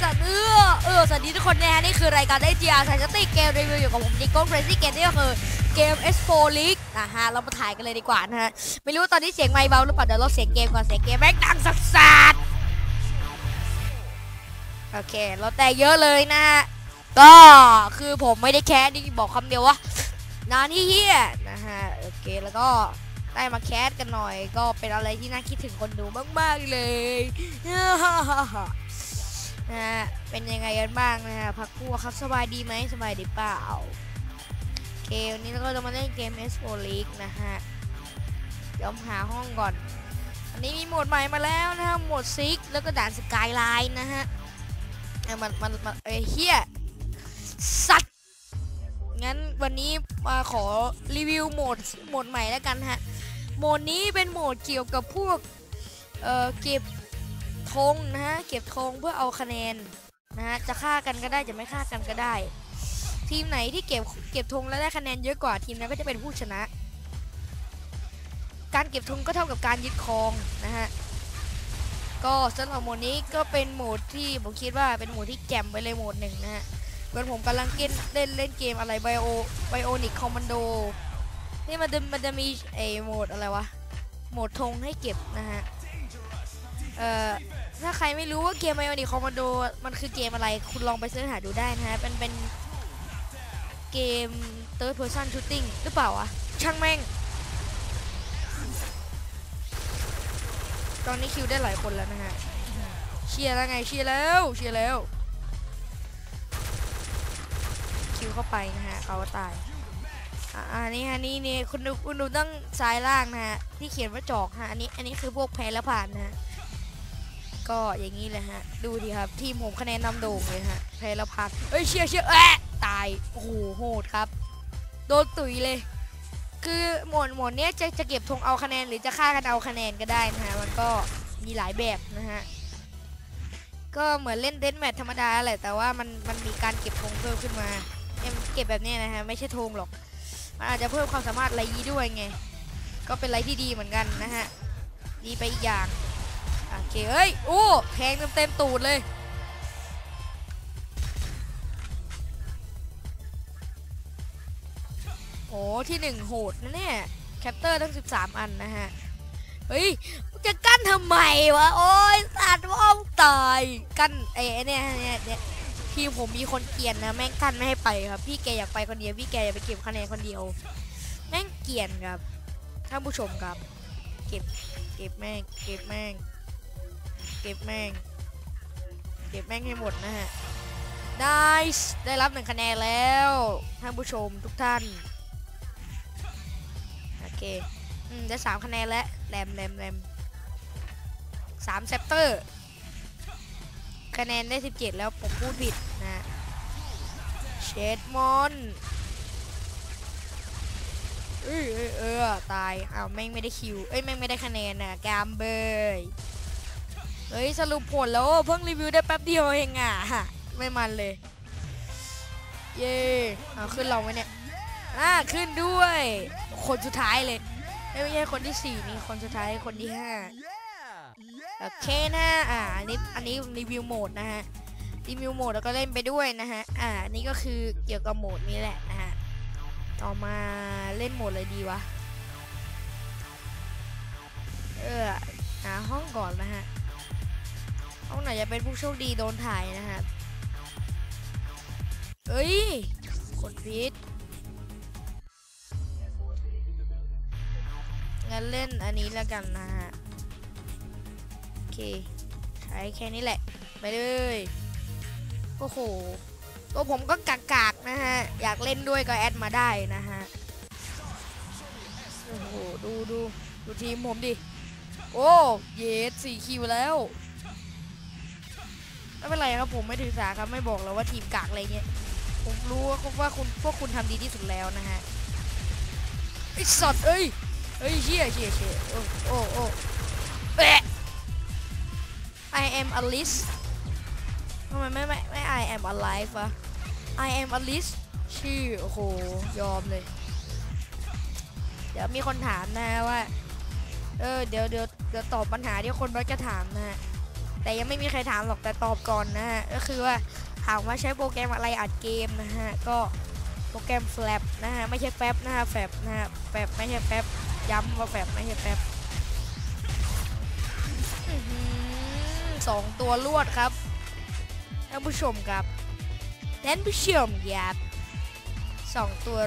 สัตว์เออเออสวัสดีทุกคนนะฮะนี่คือรายการได้จีอาร์สายสติเกมรีวิวอยู่กับผมนิโก้เฟรซี่เกมนี่ก็คือเกม S4 League นะฮะเรามาถ่ายกันเลยดีกว่านะฮะไม่รู้ตอนนี้เสียงไมค์เบาหรือเปล่าเดี๋ยวลดเสียงเกมก่อนเสียงเกมแม่งดังสัสสัสโอเคเราแต่เยอะเลยนะฮะก็คือผมไม่ได้แค่นี่บอกคำเดียวว่านานที่เฮียนะฮะโอเคแล้วก็ได้มาแคสกันหน่อย ก็เป็นอะไรที่น่าคิดถึงคนดูมาก ๆ เลย นะฮะเป็นยังไงกันบ้างนะฮะพักพวกครับสบายดีไหมสบายดีเปล่าโอเควันนี้เราก็จะมาเล่นเกม S4 League นะฮะเดี๋ยวหาห้องก่อน อันนี้มีโหมดใหม่มาแล้วนะฮะโหมดซิกแล้วก็ด่านสกายไลน์นะฮะเอ้ยมันมันมันเอ้ยเฮียสัตว์งั้นวันนี้มาขอรีวิวโหมดโหมดใหม่แล้วกันฮะโหมดนี้เป็นโหมดเกี่ยวกับพวกเอ่อเก็บ ธงนะฮะเก็บธงเพื่อเอาคะแนนนะฮะจะฆ่ากันก็ได้จะไม่ฆ่ากันก็ได้ ทีมไหนที่เก็บเก็บธงแล้วได้คะแนนเยอะกว่าทีมนั้นก็จะเป็นผู้ชนะ การเก็บธงก็เท่ากับการยึดครองนะฮะก็สำหรับโหมดนี้ก็เป็นโหมดที่ผมคิดว่าเป็นโหมดที่แจ่มไปเลยโหมดหนึ่งนะฮะเหมือนผมกำลังเล่นเล่นเล่นเกมอะไรไบโอไบโอนิกคอมมานโดนี่มันจะมันจะมีไอโหมดอะไรวะโหมดธงให้เก็บนะฮะเอ่อ ถ้าใครไม่รู้ว่าเกมไ i อนิคอมมานโดมันคือเกมอะไรคุณลองไปเสิร์ชหาดูได้นะฮะเป็นเป็นเกม third person shooting หรือเปล่าวะ ช่างแม่ง ตอนนี้คิวได้หลายคนแล้วนะฮะ เชียร์แล้วไงเชียร์แล้ว เชียร์แล้ว คิวเข้าไปนะฮะเขาตายอ่าอันนี้ฮะนี่นี่คุณดูคุณดูตั้งซ้ายล่างนะฮะ ที่เขียนว่าจอกฮะ อันนี้ อันนี้คือพวกแพ้แล้วผ่านนะฮะ ก็อย่างนี้เลยฮะ ดูดิครับ ทีมผมคะแนนนำโด่งเลยฮะแพ้แล้วพักเอ้ยเชี่ยเชี่ยแอะตาย โอ้โหโหดครับ โดนตุ๋ยเลย คือหมวดหมวดเนี้ยจะจะเก็บธงเอาคะแนนหรือจะฆ่ากันเอาคะแนนก็ได้นะฮะ มันก็มีหลายแบบนะฮะ ก็เหมือนเล่นเดนแมทธรรมดาแหละ แต่ว่ามันมันมีการเก็บธงเพิ่มขึ้นมาเอ็มเก็บแบบนี้นะฮะ ไม่ใช่ธงหรอก มันอาจจะเพิ่มความสามารถอะไรยีด้วยไง ก็เป็นอะไรที่ดีเหมือนกันนะฮะ ดีไปอีกอย่าง โอเคเอ้ยโอ้แทงเต็มเต็มตูดเลยโอ้ที่หนึ่งโหดนะเนี่ยแคปเตอร์ทั้ง 13 อันนะฮะ เฮ้ย จะกั้นทำไมวะ โอ้ยสัตว์ว่องตาย กั้นไอ้เนี่ยเนี่ยเนี่ยทีมผมมีคนเกลียนนะแม่งกั้นไม่ให้ไปครับ พี่แกอยากไปคนเดียว พี่แกอยากไปเก็บคะแนนคนเดียว แม่งเกลียนครับท่านผู้ชมครับ เก็บ เก็บแม่ง เก็บแม่ง เก็บแม่ง เก็บแม่งให้หมดนะฮะ nice ได้รับหนึ่งคะแนนแล้วท่านผู้ชมทุกท่าน โอเค อืม ได้สามคะแนนแล้วแรมแรมแรมสามเซปเตอร์ คะแนนได้17แล้วผมพูดผิดนะฮะเชดมอนเออเออ ตาย อ้าว แม่งไม่ได้คิว เอ้ย แม่งไม่ได้คะแนนนะกามเบย เฮ้ยสรุปผลแล้วเพิ่งรีวิวได้แป๊บเดียวเองอะไม่มันเลย เย่เอาขึ้นเราไหมเนี่ยอ่าขึ้นด้วย คนสุดท้ายเลย ไม่ใช่คนที่สี่นี่คนสุดท้ายคนที่ห้าโอเคนะอ่าอันนี้อันนี้รีวิวโหมดนะฮะรีวิวโหมดแล้วก็เล่นไปด้วยนะฮะอ่านนี่ก็คือเกี่ยวกับโหมดนี้แหละนะฮะต่อมาเล่นโหมดอะไรดีวะเออหาห้องก่อนนะฮะ ห้องไหนจะเป็นผู้โชคดีโดนถ่ายนะฮะเอ้ยกดพิษงั้นเล่นอันนี้แล้วกันนะฮะ โอเค ใช้แค่นี้แหละ ไปเลย โอ้โห ตัวผมก็กากๆนะฮะ อยากเล่นด้วยก็แอดมาได้นะฮะ โอ้โห ดูดูดูทีมผมดิ โอ้ เยสสี่คิวแล้ว ไม่เป็นไรครับผมไม่ถือสาครับไม่บอกแล้วว่าทีมกากอะไรเงี้ยผมรู้ว่าว่าคุณพวกคุณทำดีที่สุดแล้วนะฮะไอสัตว์เอ้ยเอ้ยเชี่ยเชี่ยเชี่ยโอ้โอ้โอ้แปะ I am Alice ทำไมไม่ไม่ไม่ I am alive วะ I am Alice ชื่อโอ้โหยอมเลย เดี๋ยวมีคนถามนะว่า เออเดี๋ยวเดี๋ยวเดี๋ยวตอบปัญหาที่คนรักจะถามนะฮะ แต่ยังไม่มีใครถามหรอกแต่ตอบก่อนนะฮะก็คือว่าถามว่าใช้โปรแกรมอะไรอัดเกมนะฮะก็โปรแกรม Flap นะฮะไม่ใช่แฟบนะฮะแฟบนะฮะแฟบไม่ใช่แฟบย้ำว่าแฟบไม่ใช่แฟบสองตัวลวดครับท่านผู้ชมครับท่านผู้ชมครับสองตัว